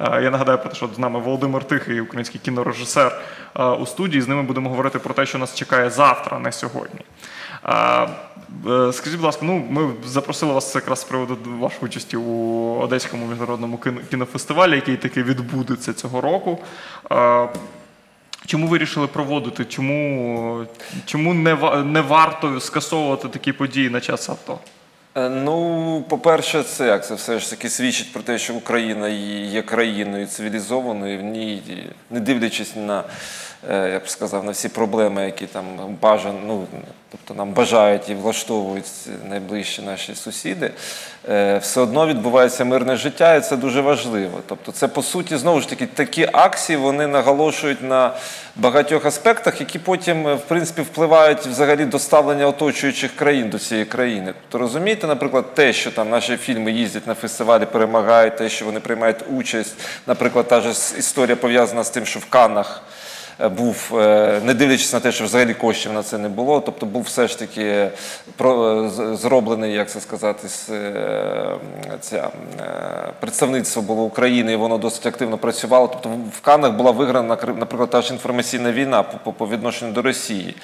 Е, Я нагадаю про те, що з нами Володимир Тихий, український кінорежисер е, у студії. З ними будемо говорити про те, що нас чекає завтра, не сьогодні. Е, Скажіть, будь ласка, ну ми запросили вас якраз з приводу вашої участі у Одеському міжнародному кінофестивалі, який таки відбудеться цього року. Чому ви вирішили проводити? Чому, чому не, не варто скасовувати такі події на час авто? Е, Ну, по-перше, це як це все ж таки свідчить про те, що Україна є країною цивілізованою, в ній, не дивлячись на, е, як б сказав, на всі проблеми, які там бажан, ну, тобто нам бажають і влаштовують найближчі наші сусіди, е, все одно відбувається мирне життя, і це дуже важливо. Тобто, це по суті знову ж таки такі акції вони наголошують на багатьох аспектах, які потім, е, в принципі, впливають взагалі до ставлення оточуючих країн до цієї країни. Тобто, розумієте, наприклад, те, що там наші фільми їздять на фестивалі, перемагають, те, що вони приймають участь, наприклад, та ж історія пов'язана з тим, що в Каннах був, е, не дивлячись на те, що взагалі коштів на це не було, тобто був все ж таки е, з- зроблений, як це сказати, е, ця, е, представництво було України, і воно досить активно працювало. Тобто в Каннах була виграна, наприклад, та ж інформаційна війна по, відношенню до Росії.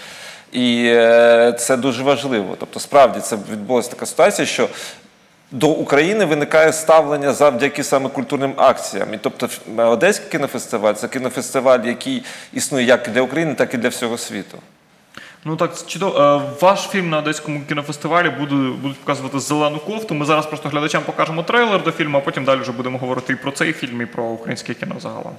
І е, це дуже важливо. Тобто, справді це відбулася така ситуація, що до України виникає ставлення завдяки саме культурним акціям. І тобто Одеський кінофестиваль це кінофестиваль, який існує як для України, так і для всього світу. Ну так чудово. Е, Ваш фільм на Одеському кінофестивалі будуть показувати зелену кофту. Ми зараз просто глядачам покажемо трейлер до фільму, а потім далі вже будемо говорити і про цей фільм, і про українське кіно загалом.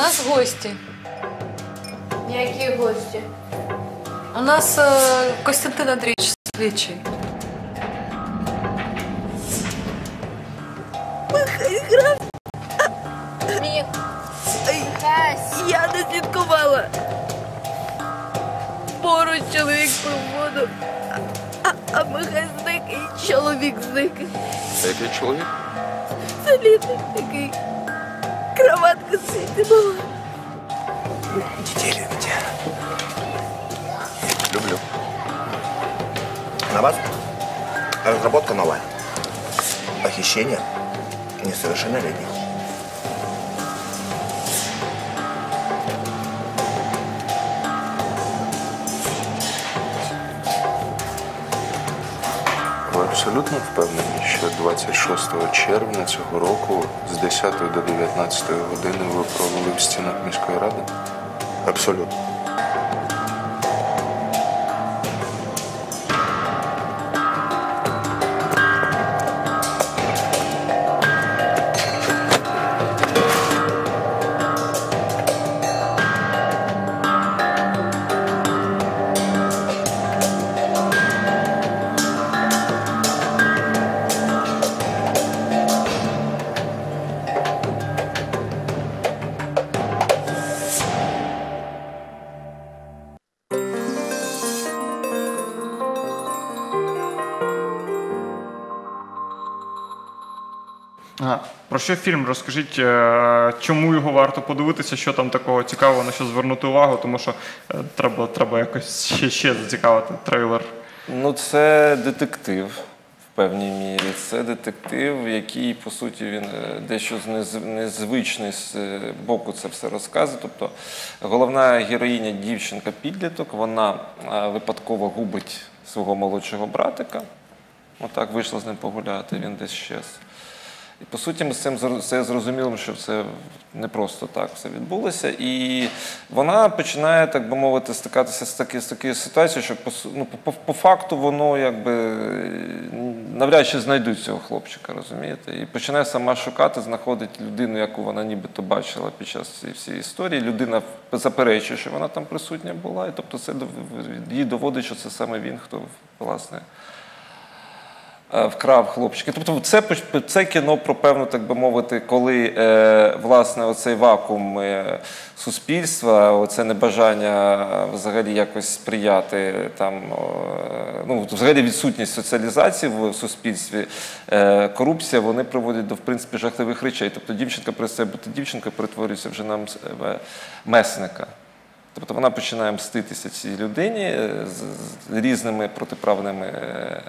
Нас гості. Які гості? У нас е, Костянтин Андрійович слідчий. Міх. Хась. Я не слідкувала. Поруч чоловік пив воду, а, а, а Михай зник і чоловік зник. Це який чоловік? Це літник такий. Кроватка була. Детей любите. Люблю. На вас разработка новая. Похищение несовершеннолетних. Абсолютно впевнені, що 26 червня цього року з 10 до 19 години ви провели в стінах міської ради? Абсолютно. Про фільм? Розкажіть, е, чому його варто подивитися, що там такого цікавого, на що звернути увагу, тому що е, треба, треба якось ще, ще зацікавити трейлер. Ну, це детектив в певній мірі. Це детектив, який, по суті, він е, дещо з незвичний з боку це все розказує. Тобто головна героїня дівчинка підліток, вона випадково губить свого молодшого братика. Отак вийшла з ним погуляти, він десь щез. І по суті, ми з цим це зрозуміло, що це не просто так все відбулося. І вона починає, так би мовити, стикатися з таки, з такою ситуацією, що по, ну, по, по факту воно якби навряд чи знайдуть цього хлопчика, розумієте? І починає сама шукати, знаходить людину, яку вона нібито бачила під час цієї всієї історії. Людина заперечує, що вона там присутня була, і тобто це їй доводить, що це саме він, хто власне вкрав хлопчики. Тобто це, це кіно про певну, так би мовити, коли е, власне оцей вакуум е, суспільства, оце небажання е, взагалі якось сприяти там, е, ну, взагалі відсутність соціалізації в суспільстві, е, корупція, вони приводять до в принципі жахливих речей. Тобто дівчинка перестає бути дівчинкою, перетворюється вже на е, месника. Тобто вона починає мститися цій людині е, з, різними протиправними е,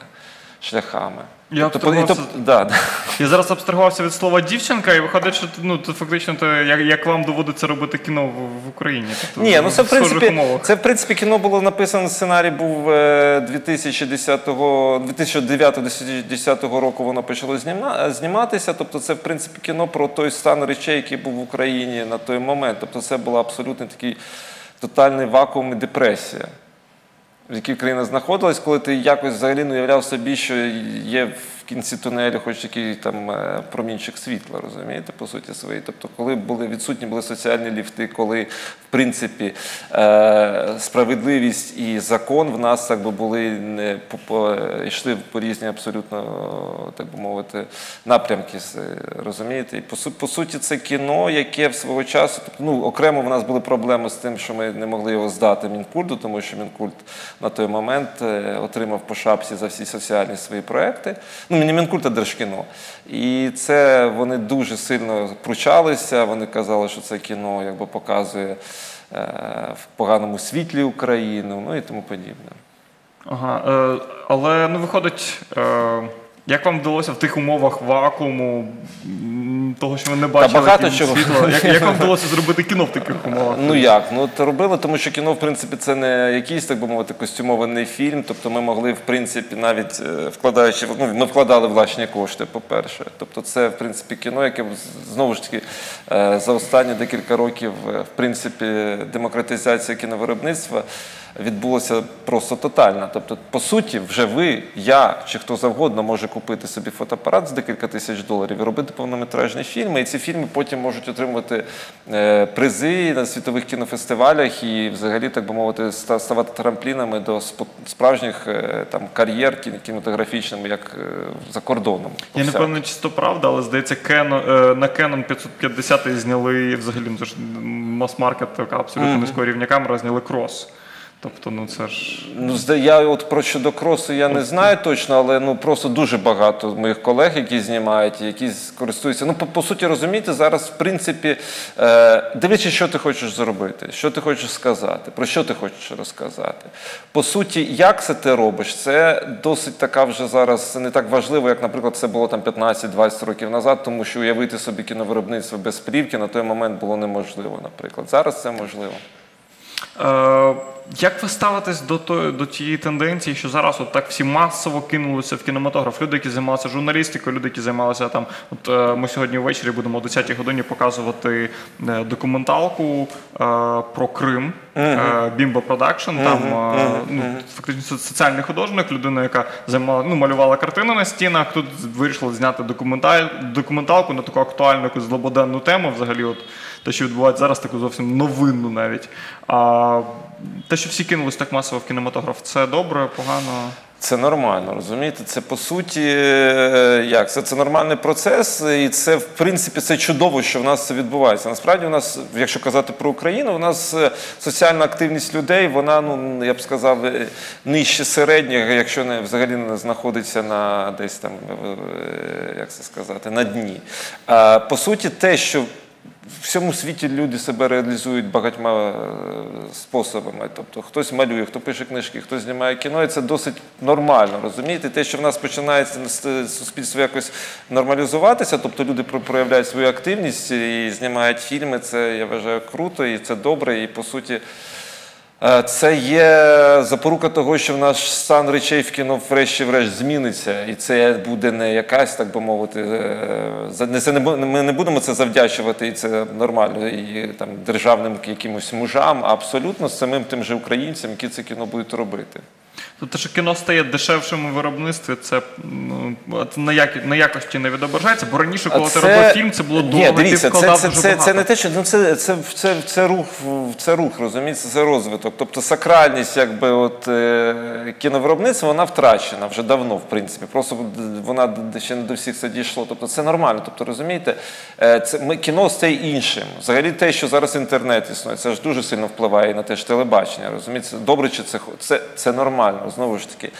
шляхами. Я тобто, і, абстрагувався- тобто, да, да. Я зараз абстрагувався від слова дівчинка, і виходить, що ну, це фактично те, як, як вам доводиться робити кіно в, в Україні. Тобто, Ні, ну це в схожих принципі, це в принципі кіно було написано. Сценарій був е, 2010 2009-2010 року. Воно почало зніма- зніматися. Тобто, це в принципі кіно про той стан речей, який був в Україні на той момент. Тобто, це була абсолютно такий тотальний вакуум і депресія. В якій країна знаходилась, коли ти якось взагалі не уявляв собі, що є кінці тунелю хоч який там е, промінчик світла, розумієте, по суті своїй. Тобто, коли були відсутні були соціальні ліфти, коли в принципі е, справедливість і закон в нас так би були не йшли по різні абсолютно, так би мовити, напрямки, розумієте? І по, по суті, це кіно, яке в свого часу, тобто, ну окремо в нас були проблеми з тим, що ми не могли його здати Мінкульту, тому що Мінкульт на той момент е, отримав по шапці за всі соціальні свої проекти. Ну, не Мінкульта Держкіно. І це вони дуже сильно пручалися. Вони казали, що це кіно якби показує е, в поганому світлі Україну, ну і тому подібне. Ага, е, але ну виходить, е, як вам вдалося в тих умовах вакууму, того, що ви не бачили багато чого. світла, як, як вам вдалося зробити кіно в таких умовах? Ну як? Ну от робили, тому що кіно, в принципі, це не якийсь, так би мовити, костюмований фільм. Тобто ми могли, в принципі, навіть е, вкладаючи, ну, ми вкладали власні кошти, по-перше. Тобто, це, в принципі, кіно, яке знову ж таки е, за останні декілька років, е, в принципі, демократизація кіновиробництва. Відбулося просто тотальна. Тобто, по суті, вже ви, я чи хто завгодно може купити собі фотоапарат з декілька тисяч доларів і робити повнометражні фільми. І ці фільми потім можуть отримувати е, призи на світових кінофестивалях і, взагалі, так би мовити, ста- ставати трамплінами до справжніх е, там кар'єр кін- кінематографічними, як е, за кордоном. Я не певний, чи це правда, але здається, Canon, на Canon 550 зняли взагалі ну, мас-маркет, така абсолютно низького рівня камера, зняли крос. Тобто, ну це ж. Ну, я от про щодо кросу я не знаю точно, але ну просто дуже багато моїх колег, які знімають, які користуються. Ну, по, по суті, розумієте, зараз, в принципі, е, дивлячись, що ти хочеш зробити, що ти хочеш сказати, про що ти хочеш розказати. По суті, як це ти робиш, це досить така вже зараз не так важливо, як, наприклад, це було там 15-20 років назад, тому що уявити собі кіновиробництво без плівки на той момент було неможливо, наприклад. Зараз це можливо. Е, як ви ставитесь до, тої, до тієї тенденції, що зараз от так всі масово кинулися в кінематограф? Люди, які займалися журналістикою, люди, які займалися там. От е, ми сьогодні ввечері будемо о 10-й годині показувати е, документалку е, про Крим. е, Бімба Продакшн, там е, ну, фактично соціальний художник, людина, яка займала, ну, малювала картини на стінах. Тут вирішили зняти документаль, документалку на таку актуальну якусь злободенну тему. Взагалі, от те, що відбувається зараз, таку зовсім новинну навіть. А те, що всі кинулись так масово в кінематограф, це добре, погано. Це нормально, розумієте? Це по суті, е, як це, це нормальний процес, і це в принципі це чудово, що в нас це відбувається. Насправді, у нас, якщо казати про Україну, у нас е, соціальна активність людей, вона ну я б сказав, е, нижче середнього, якщо не взагалі не знаходиться на десь там, як це сказати, на дні. А по суті, те, що в всьому світі люди себе реалізують багатьма е, способами. Тобто хтось малює, хто пише книжки, хтось знімає кіно, і це досить нормально. Розумієте, те, що в нас починається с- суспільство якось нормалізуватися, тобто люди про- проявляють свою активність і знімають фільми, це я вважаю круто, і це добре, і по суті. Е, Це є запорука того, що в наш стан речей в кіно врешті-врешт зміниться, і це буде не якась, так би мовити, е, це не ми не будемо це завдячувати, і це нормально, і там державним якимось мужам, а абсолютно самим тим же українцям, які це кіно будуть робити. Тобто, що кіно стає дешевшим у виробництві, це ну, на, як, на якості не відображається, бо раніше, коли ти робив фільм, це було довго, ти це, вкладав це, дуже це, багато. це не те, що ну, це, це, це, це, рух, це рух, розумієте, це розвиток. Тобто сакральність якби, от, е, кіновиробництва вона втрачена вже давно, в принципі. Просто вона ще не до всіх це дійшло. Тобто це нормально. Тобто, розумієте, е, це, ми, кіно стає іншим. Взагалі те, що зараз інтернет існує, це ж дуже сильно впливає на те ж телебачення. Розумієте, добре чи це, це, це нормально, знову ж таки.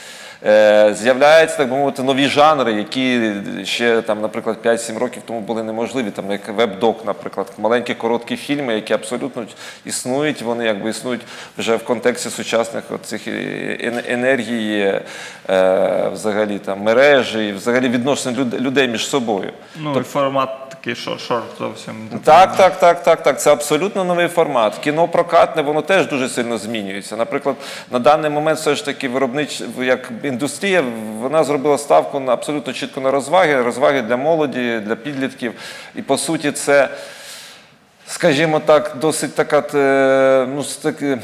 Е, З'являються, так би мовити, нові жанри, які ще там, наприклад, 5-7 років тому були неможливі, там як веб-док, наприклад, маленькі короткі фільми, які абсолютно існують, вони якби існують вже в контексті сучасних цих енергії, е, взагалі там мережі, взагалі відносин людей між собою. Ну, і формат такий шорт, зовсім. Так, так, так, так, так. Це абсолютно новий формат. Кіно прокатне, воно теж дуже сильно змінюється. Наприклад, на даний момент все ж таки виробнич, як індустрія, вона зробила ставку на абсолютно чітко на розваги, розваги для молоді, для підлітків. І по суті, це. Скажімо так, досить така е, ну, так, е,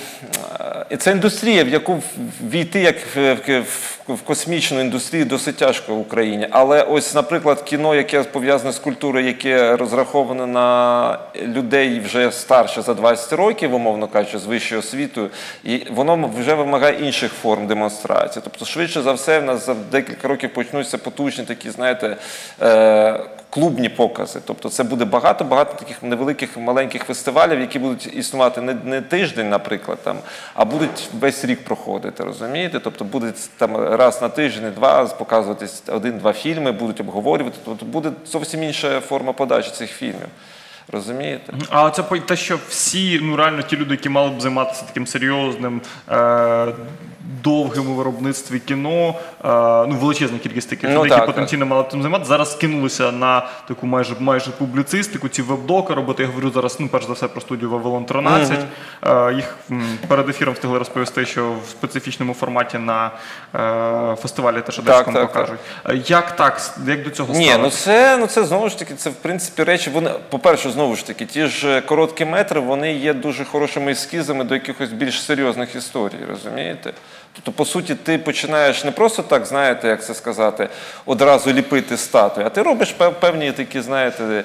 це індустрія, в яку війти як в, в, в космічну індустрію досить тяжко в Україні. Але ось, наприклад, кіно, яке пов'язане з культурою, яке розраховане на людей вже старше за 20 років, умовно кажучи, з вищою освітою, і воно вже вимагає інших форм демонстрації. Тобто, швидше за все, в нас за декілька років почнуться потужні такі, знаєте, е, клубні покази. Тобто це буде багато-багато таких невеликих маленьких фестивалів, які будуть існувати не, не тиждень, наприклад, там, а будуть весь рік проходити. Розумієте? Тобто буде там раз на тиждень, два показуватись один-два фільми, будуть обговорювати. Тобто буде зовсім інша форма подачі цих фільмів. Розумієте? А це те, що всі, ну реально ті люди, які мали б займатися таким серйозним, е, довгим у виробництві кіно, е, ну величезна кількість таких Ну, людей, так, які потенційно мали б цим займатися, зараз скинулися на таку майже майже публіцистику, ці веб-доки робити. Я говорю зараз, ну перш за все про студію Вавилон 13. Е, їх перед ефіром встигли розповісти, що в специфічному форматі на е, фестивалі теж одеському так, покажуть. Е, Як так? Як до цього Ні, ну це, ну це знову ж таки, це в принципі речі. Вони, по-перше, знову ж таки, ті ж короткі метри, вони є дуже хорошими ескізами до якихось більш серйозних історій, розумієте? Тобто, по суті, ти починаєш не просто так, знаєте, як це сказати, одразу ліпити статую, а ти робиш певні такі, знаєте,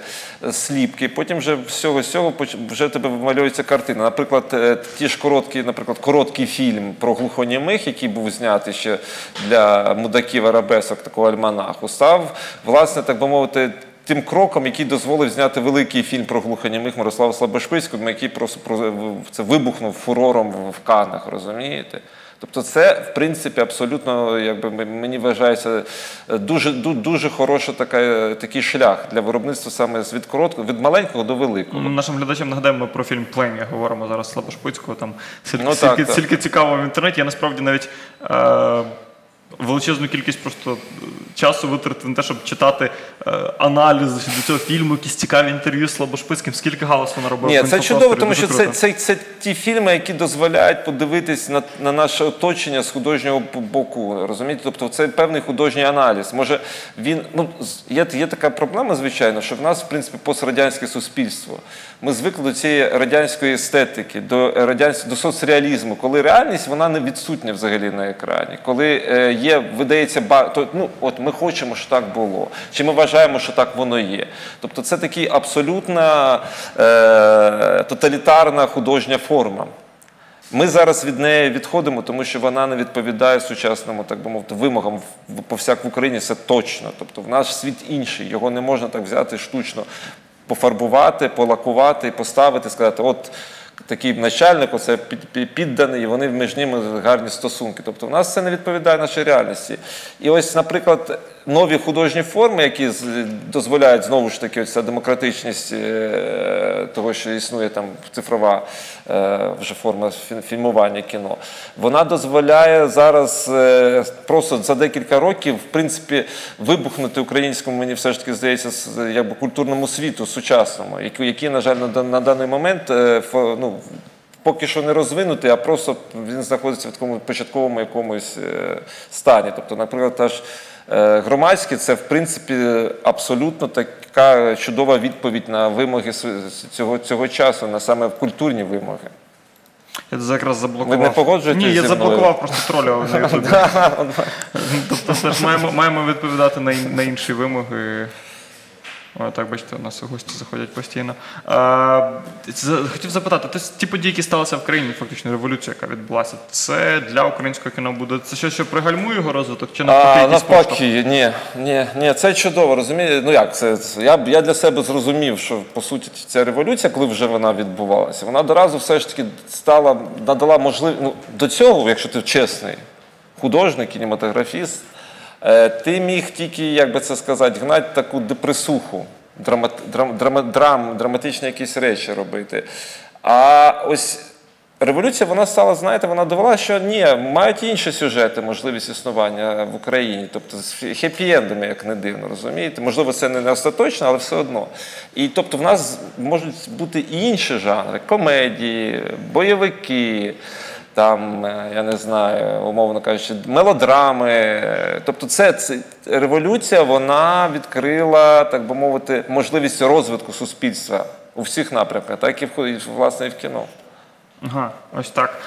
сліпки. Потім вже всього всього вже тебе вимальовується картина. Наприклад, е, ті ж короткі, наприклад, короткий фільм про глухонімих, який був знятий ще для мудаків арабесок такого альманаху, став, власне, так би мовити. Тим кроком, який дозволив зняти великий фільм про глухонімих Мирослава Слабошпицького, який просто про- це вибухнув фурором в Канах, розумієте? Тобто це, в принципі, абсолютно, якби мені вважається, е, дуже, дуже хороший така, такий шлях для виробництва саме від короткого, від маленького до великого. Ну, Нашим глядачам нагадаємо про фільм Плем'я говоримо зараз Слабошпицького. Там стільки, Ну, цікаво в інтернеті. Я насправді навіть е, величезну кількість просто е, часу витратив на те, щоб читати е, аналіз до цього фільму, якісь цікаві інтерв'ю з Слабошпицьким. Скільки галасу наробив. Ні, в це чудово, тому що це, це, це ті фільми, які дозволяють подивитись на, на наше оточення з художнього боку. Розумієте? Тобто це певний художній аналіз. Може, він ну є, є така проблема, звичайно, що в нас, в принципі, пострадянське суспільство. Ми звикли до цієї радянської естетики, до радянсь... до соцреалізму, коли реальність вона не відсутня взагалі на екрані. Коли е, є, видається, ба... то, ну, от ми хочемо, щоб так було, чи ми вважаємо, що так воно є. Тобто це такий абсолютно е, тоталітарна художня форма. Ми зараз від неї відходимо, тому що вона не відповідає сучасному, так би мовити, вимогам в- по всяк в Україні. Це точно. Тобто, в наш світ інший. Його не можна так взяти штучно пофарбувати, полакувати поставити, сказати, от. Такий начальник, оце під- під- підданий, і вони між ними гарні стосунки. Тобто в нас це не відповідає нашій реальності. І ось, наприклад, нові художні форми, які дозволяють знову ж таки ця демократичність е, того, що існує там цифрова е, вже форма фільмування кіно, вона дозволяє зараз е, просто за декілька років, в принципі, вибухнути українському, мені все ж таки здається, якби культурному світу сучасному, який, на жаль, на, даний момент ну, поки що не розвинутий, а просто він знаходиться в такому початковому якомусь е, стані. Тобто, наприклад, та ж е, громадське це в принципі абсолютно така чудова відповідь на вимоги цього, цього часу, на саме культурні вимоги. Я це якраз заблокував. Ви не погоджуєтесь Ні, я зі мною? заблокував просто троля на Ютубі. Тобто маємо, відповідати на, на інші вимоги. О, так, бачите, у нас гості заходять постійно. А, хотів запитати, тобто ті події, які сталися в країні, фактично революція, яка відбулася, це для українського кіно буде це щось, що пригальмує його розвиток, чи навпаки навпаки, ні, ні, ні, це чудово, розумієте? Ну як це? Я, я для себе зрозумів, що по суті ця революція, коли вже вона відбувалася, вона одразу все ж таки стала, надала можливість. Ну, до цього, якщо ти чесний художник, кінематографіст, ти міг тільки, як би це сказати, гнати таку депресуху, драма, драм, драма, драм, драматичні якісь речі робити. А ось Революція вона стала, знаєте, вона довела, що ні, мають інші сюжети, можливість існування в Україні, тобто з хеппі-ендами, як не дивно, розумієте? Можливо, це не остаточно, але все одно. І тобто в нас можуть бути і інші жанри: комедії, бойовики. Там, е, я не знаю, умовно кажучи, мелодрами. Е, Тобто, це, це революція вона відкрила, так би мовити, можливість розвитку суспільства у всіх напрямках, так і в власне і в кіно. Ага, ось так.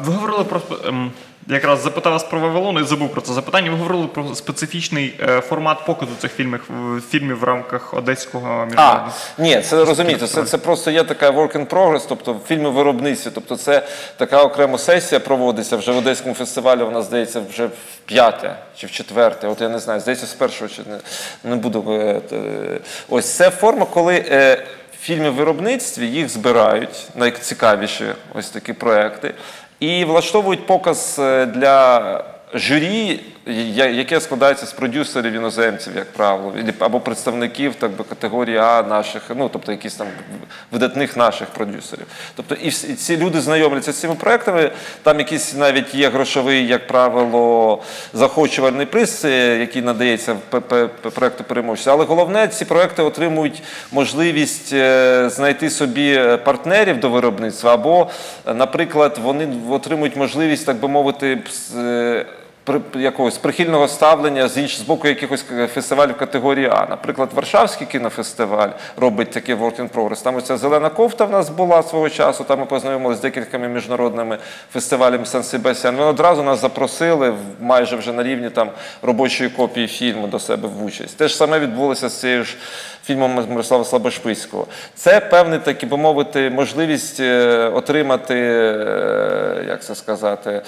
Ви говорили про ем, якраз запитав вас про Вавилон і забув про це запитання. Ви говорили про специфічний е, формат показу цих фільмів, фільмів в рамках одеського А, ні, це розумієте, це, це просто є така work in progress, тобто фільми виробництві. Тобто це така окрема сесія проводиться вже в Одеському фестивалі, вона здається вже в п'яте чи в четверте. От я не знаю, здається, з першого чи не, не буду. е, е, Ось це форма, коли. Фільми в виробництві їх збирають найцікавіші ось такі проекти і влаштовують показ е, для журі, яке складається з продюсерів іноземців, як правило, або представників так би категорії А наших, ну тобто якісь там видатних наших продюсерів. Тобто і всі- ці люди знайомляться з цими проектами. Там якийсь навіть є грошовий, як правило, захочувальний приз, е, який надається проекту переможця. Але головне, ці проекти отримують можливість е, знайти собі е, партнерів до виробництва, або, наприклад, вони отримують можливість, так би мовити, якогось прихильного ставлення з інш, боку якихось фестивалів категорії А. Наприклад, Варшавський кінофестиваль робить таке work in progress. Там оця зелена кофта в нас була свого часу. Там ми познайомилися з декількома міжнародними фестивалями Сан Себастьян. Вони одразу нас запросили майже вже на рівні там робочої копії фільму до себе в участь. Те ж саме відбулося з цією ж фільмом Мирослава Слабошпицького. Це певний, так би мовити, можливість е, отримати, е, як це сказати,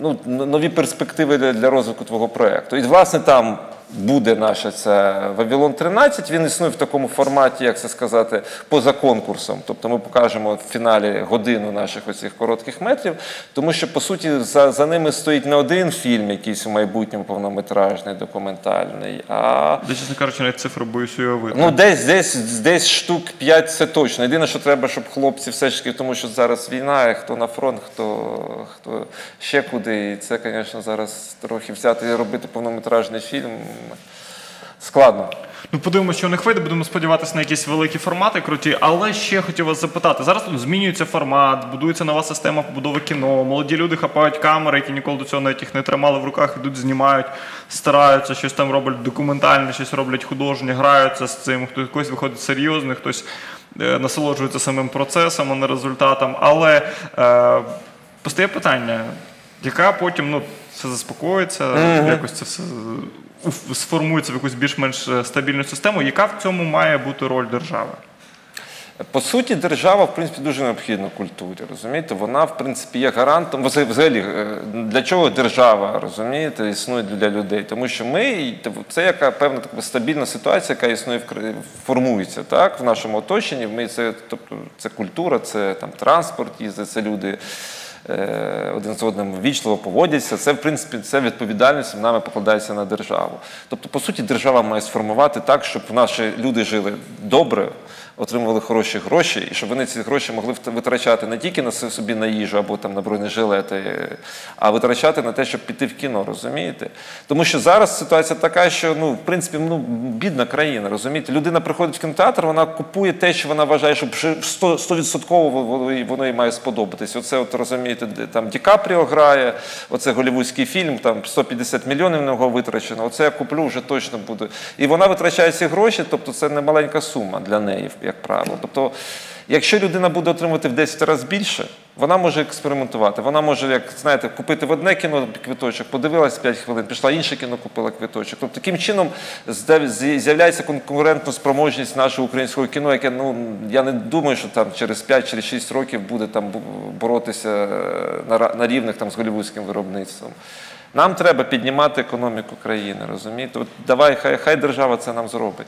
ну, нові перспективи для, для розвитку твого проєкту. І, власне, там буде наша ця Вавилон 13. Він існує в такому форматі, як це сказати, поза конкурсом. Тобто ми покажемо в фіналі годину наших оцих коротких метрів, тому що, по суті, за, за ними стоїть не один фільм, якийсь у майбутньому повнометражний, документальний, а Я, чесно кажучи, навіть цифру боюсь уявити. Ну, десь, десь, десь штук 5 це точно. Єдине, що треба, щоб хлопці все ж таки, тому що зараз війна, і хто на фронт, хто, хто ще куди. І це, звісно, зараз трохи взяти і робити повнометражний фільм складно. Ну, подивимося, що у них вийде, будемо сподіватися на якісь великі формати круті. Але ще хотів вас запитати: зараз тут змінюється формат, будується нова система побудови кіно. Молоді люди хапають камери, які ніколи до цього навіть їх не тримали в руках, ідуть, знімають, стараються, щось там роблять документальне, щось роблять художнє, граються з цим. Хтось хтось виходить серйозний, хтось е, насолоджується самим процесом, а не результатом. Але е, постає питання, яка потім ну, все заспокоїться, якось це все сформується в якусь більш-менш е, стабільну систему. Яка в цьому має бути роль держави? По суті, держава, в принципі, дуже необхідна культурі. Розумієте, вона, в принципі, є гарантом. Взагалі, е, для чого держава розумієте, існує для людей? Тому що ми це яка певна така стабільна ситуація, яка існує формується так в нашому оточенні. Ми це, тобто, це культура, це там транспорт, їздить, це люди. Е, Один з одним ввічливо поводяться. Це, в принципі, це відповідальність нами покладається на державу. Тобто, по суті, держава має сформувати так, щоб наші люди жили добре, отримували хороші гроші, і щоб вони ці гроші могли витрачати не тільки на собі на їжу або там на бронежилети, а витрачати на те, щоб піти в кіно, розумієте? Тому що зараз ситуація така, що ну, в принципі, ну, бідна країна, розумієте? Людина приходить в кінотеатр, вона купує те, що вона вважає, що вже 100%, 100% воно їй- має сподобатись. Оце, от розумієте, там Ді Капріо грає, оце голівудський фільм, там 150 мільйонів на нього витрачено. Оце я куплю, вже точно буде. І вона витрачає ці гроші, тобто це не маленька сума для неї. Як правило. Тобто, якщо людина буде отримувати в 10 разів більше, вона може експериментувати. Вона може, як знаєте, купити в одне кіно квиточок, подивилась 5 хвилин, пішла інше кіно, купила квиточок. Тобто, таким чином з'являється конкурентна спроможність нашого українського кіно, яке ну я не думаю, що там через 5 через 6 років буде там боротися е, на, на рівних там з голівудським виробництвом. Нам треба піднімати економіку країни, розумієте? От давай, хай, хай держава це нам зробить.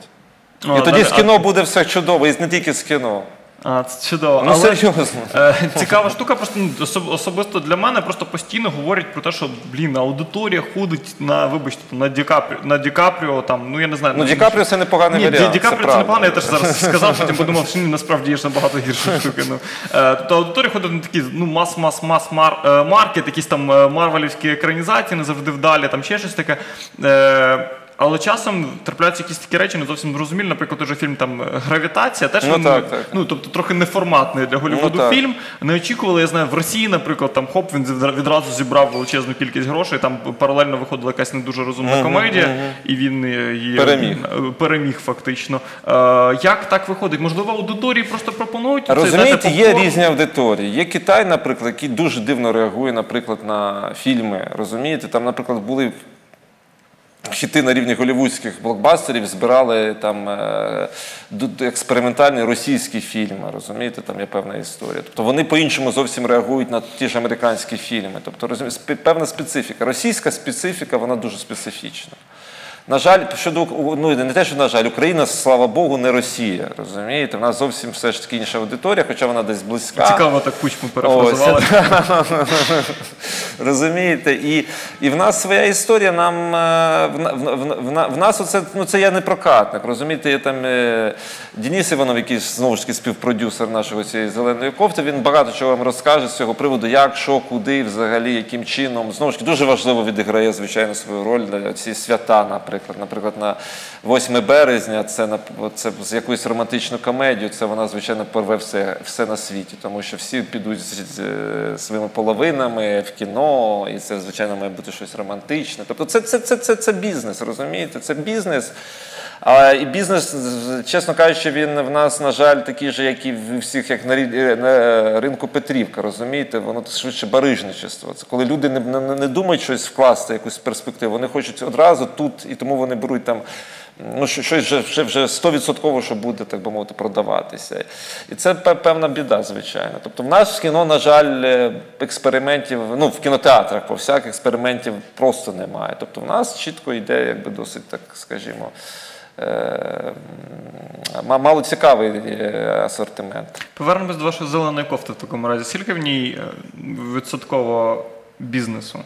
О, і тоді з кіно буде все чудово, і не тільки з кіно. А, це чудово. Ну, Але, серйозно. е, цікава штука, просто ну, особ- особисто для мене просто постійно говорять про те, що блін, аудиторія ходить на, вибачте, на Ді Капріо, на Ді Капріо, там, ну я не знаю. Ну, Ді Капріо це непоганий Ні, Ді, варіант. Ді Капріо це правда. непогано, я теж зараз сказав, потім подумав, що ні, насправді є ж набагато гірші штуки. Ну. Е, тобто аудиторія ходить на такі ну, мас-мас-мас-маркет, якісь там е, марвелівські екранізації, не завжди вдалі, там ще щось таке. Е, але часом трапляються якісь такі речі не зовсім зрозумілі. Наприклад, той же фільм там Гравітація, теж Ну, він, так, так. ну тобто трохи неформатний для Голлівуду Ну, фільм. Не очікували, я знаю, в Росії, наприклад, там хоп, він відра- відразу зібрав величезну кількість грошей. Там паралельно виходила якась не дуже розумна комедія, і він її Переміг. е, переміг фактично. Е, як так виходить? Можливо, аудиторії просто пропонують цей, Розумієте, знаєте, є різні аудиторії. Є Китай, наприклад, який дуже дивно реагує, наприклад, на фільми. Розумієте, там, наприклад, були. Хіти на рівні голівудських блокбастерів збирали там е, експериментальні російські фільми. Розумієте, там є певна історія. Тобто вони по-іншому зовсім реагують на ті ж американські фільми. Тобто розумієте, певна специфіка. Російська специфіка, вона дуже специфічна. На жаль, щодо ну не те, що на жаль, Україна, слава Богу, не Росія. Розумієте, в нас зовсім все ж таки інша аудиторія, хоча вона десь близька. Цікаво, так кучму перефразували. Розумієте, і, і в нас своя історія. Нам е, в, в, в, в, нас оце ну це я не прокатник. Розумієте, я там е, Денис Іванов, який знову ж таки співпродюсер нашого цієї зеленої кофти. Він багато чого вам розкаже з цього приводу, як, що, куди, взагалі, яким чином. Знову ж таки, дуже важливо відіграє звичайно свою роль ці свята, наприклад. Наприклад, на 8 березня це це з якусь романтичну комедію. Це вона звичайно порве все, все на світі, тому що всі підуть з, своїми половинами в кіно, і це звичайно має бути щось романтичне. Тобто, це, це, це, це бізнес, розумієте? Це бізнес. А і бізнес, чесно кажучи, він в нас, на жаль, такий же, як і в всіх, як на, е, на ринку Петрівка, розумієте? Воно швидше барижничество. Це коли люди не, не, не думають щось вкласти, якусь перспективу. Вони хочуть одразу тут, і тому вони беруть там. Ну, що- щось вже, вже, вже 100% що буде, так би мовити, продаватися. І це певна біда, звичайно. Тобто в нас в кіно, на жаль, е, експериментів, ну, в кінотеатрах по всяких експериментів просто немає. Тобто в нас чітко йде, якби досить, так скажімо, мало цікавий е, асортимент. Повернемось до вашої зеленої кофти в такому разі. Скільки в ній е, відсотково бізнесу?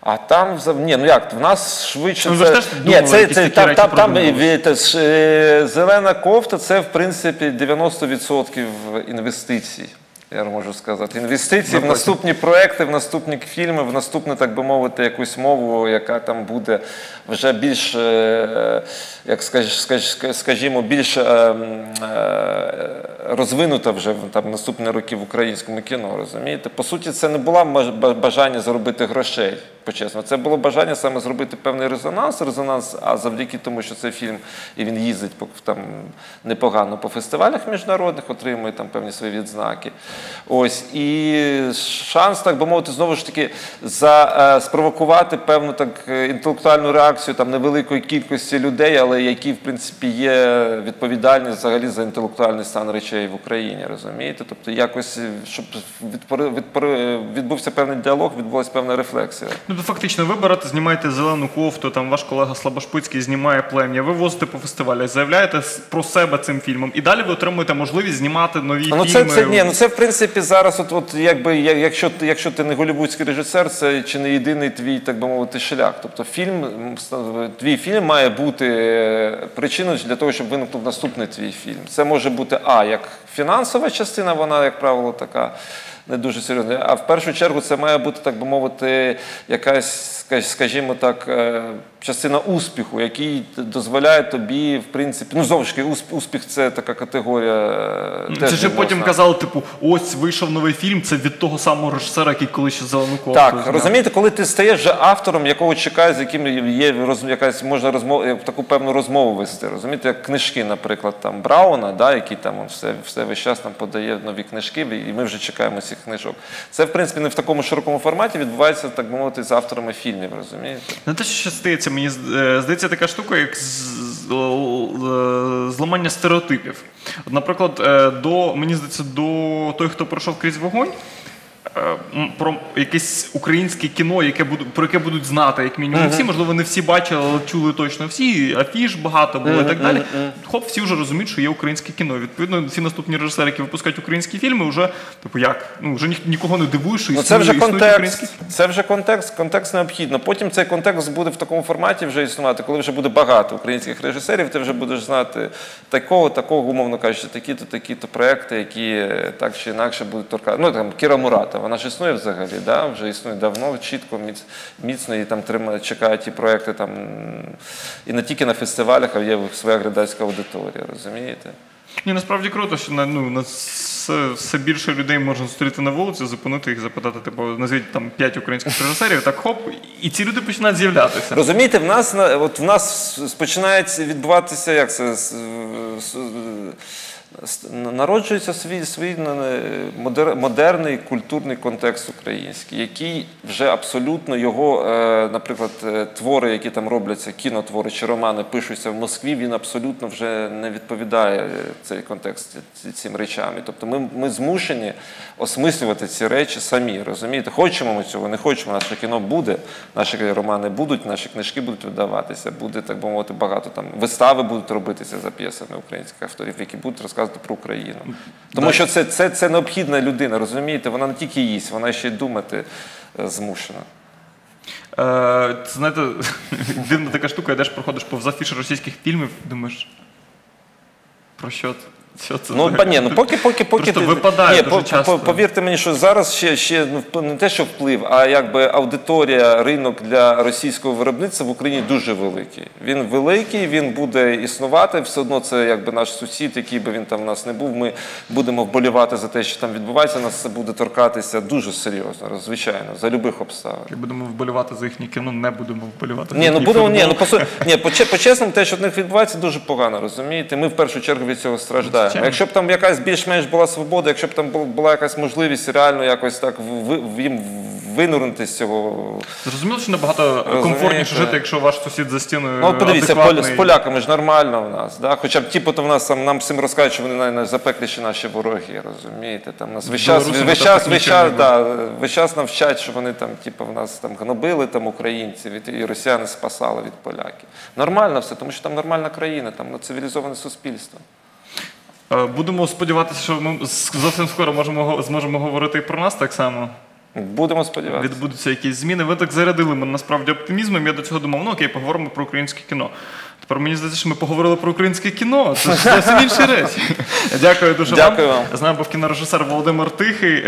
А там ні, ну як в нас швидше Ну, це, ні, це, це там, там, там е, е, зелена кофта це в принципі 90% інвестицій. Я можу сказати, інвестиції в наступні проекти, в наступні фільми, в наступну, так би мовити, якусь мову, яка там буде вже більш, е, як скаж- скаж- скажімо, більш е, е, розвинута вже в там наступні роки в українському кіно. Розумієте? По суті, це не було бажання заробити грошей. Почесно, це було бажання саме зробити певний резонанс. Резонанс, а завдяки тому, що цей фільм і він їздить там непогано по фестивалях міжнародних, отримує там певні свої відзнаки. Ось і шанс, так би мовити, знову ж таки за е, спровокувати певну так е, інтелектуальну реакцію там невеликої кількості людей, але які в принципі є відповідальні взагалі за інтелектуальний стан речей в Україні. Розумієте? Тобто, якось щоб відбувся певний діалог, відбулася певна рефлексія. Ну, фактично, ви берете, знімаєте зелену кофту, там ваш колега Слабошпицький знімає плем'я, ви возите по фестивалях, заявляєте про себе цим фільмом, і далі ви отримуєте можливість знімати нові Ну це, фільми. це ні, ну це в принципі зараз, от, от якби якщо якщо ти не голівудський режисер, це чи не єдиний твій, так би мовити, шлях. Тобто фільм, твій фільм має бути е, причиною для того, щоб виникнув наступний твій фільм. Це може бути а як фінансова частина, вона, як правило, така. Не дуже серйозно. А в першу чергу це має бути, так би мовити, якась, ска- скажімо так, е, частина успіху, який дозволяє тобі, в принципі, ну знову ж таки, успіх це така категорія. е, Це ж потім казали, типу, ось вийшов новий фільм, це від того самого режисера, який колись ще зелену. Так, зняв». розумієте, коли ти стаєш вже автором, якого чекає, з яким є якась можна розмов, е, таку певну розмову вести. Розумієте, як книжки, наприклад, там Брауна, да, який там он все, все весь час там подає нові книжки, і ми вже чекаємо цих книжок. Це, в принципі, не в такому широкому форматі відбувається, так би мовити, з авторами фільмів, розумієте? Не те, що стається, мені е, здається така штука, як л- зламання стереотипів. Наприклад, е, до, мені здається, до той, хто пройшов крізь вогонь. Е, Про якесь українське кіно, яке буду, про яке будуть знати, як мінімум всі, можливо, не всі бачили, але чули точно всі, афіш багато було і так далі. Хоп, всі вже розуміють, що є українське кіно. Відповідно, всі наступні режисери, які випускають українські фільми, вже типу як? Ну вже ні, нікого не дивуєш, що Ну, існує, це вже існують українські контекст. Це вже контекст, контекст необхідно. Потім цей контекст буде в такому форматі вже існувати, коли вже буде багато українських режисерів, ти вже будеш знати такого, такого, умовно кажучи, такі-то, такі-то проекти, які е, так чи інакше будуть торкати. Ну там Кіра Мурата, вона ж існує взагалі, да? вже існує давно, чітко, міц, міцно і там тримає, чекає ті проекти там і не тільки на фестивалях, а є своя глядацька аудиторія, розумієте? Ні, насправді круто, що на- ну, нас все, все більше людей можна зустріти на вулиці, зупинити їх, запитати, типу, назвіть там п'ять українських режисерів, так хоп, і ці люди починають з'являтися. Розумієте, в нас от в нас починається відбуватися, як це народжується свій свій модер- модерний культурний контекст український, який вже абсолютно його, е, наприклад, е, твори, які там робляться, кінотвори чи романи пишуться в Москві, він абсолютно вже не відповідає е, цей контекст цим речам. Тобто ми, ми змушені осмислювати ці речі самі. Розумієте, хочемо ми цього, не хочемо. Наше кіно буде, наші романи будуть, наші книжки будуть видаватися, буде так би мовити багато там вистави будуть робитися за п'єсами українських авторів, які будуть розказувати про Україну. Тому що це, це, це необхідна людина, розумієте? Вона не тільки їсть, вона ще й думати е, змушена. Е, це, знаєте, дивна така штука, йдеш, проходиш повз афіші російських фільмів, думаєш, про що це? Що це Ну, ба, ні, ну поки, поки, поки ти- випадає ні, дуже по- часто. повірте мені, що зараз ще, ще ну, не те, що вплив, а якби аудиторія, ринок для російського виробництва в Україні дуже великий. Він великий, він буде існувати. Все одно це якби наш сусід, який би він там в нас не був. Ми будемо вболівати за те, що там відбувається. Нас це буде торкатися дуже серйозно, звичайно, за любих обставин. Як будемо вболівати за їхнє кіно, не будемо вболівати за Ні, ну будемо, ні, ну по ні, по, по чесному, те, що в них відбувається, дуже погано, розумієте? Ми в першу чергу від цього страждаємо. Звичайно. Якщо б там якась більш-менш була свобода, якщо б там була якась можливість реально якось так їм винурнути з цього. Зрозуміло, що набагато комфортніше жити, якщо ваш сусід за стіною. Ну, подивіться, адекватний. з поляками ж нормально в нас. Да? Хоча б ті, потім в нас там, нам всім розкажуть, що вони най- найзапекліші наші вороги, розумієте? Там нас весь час, весь час, весь час, да, весь час навчать, що вони там, типу, в нас там гнобили там українців, і, росіяни спасали від поляків. Нормально все, тому що там нормальна країна, там цивілізоване суспільство. Е, Будемо сподіватися, що ми зовсім скоро можемо зможемо говорити і про нас так само. Будемо сподіватися. Відбудуться якісь зміни. Ви так зарядили мене насправді оптимізмом. Я до цього думав, ну окей, поговоримо про українське кіно. Тепер мені здається, що ми поговорили про українське кіно. Це зовсім інші речі. Дякую дуже Дякую вам. З нами був кінорежисер Володимир Тихий.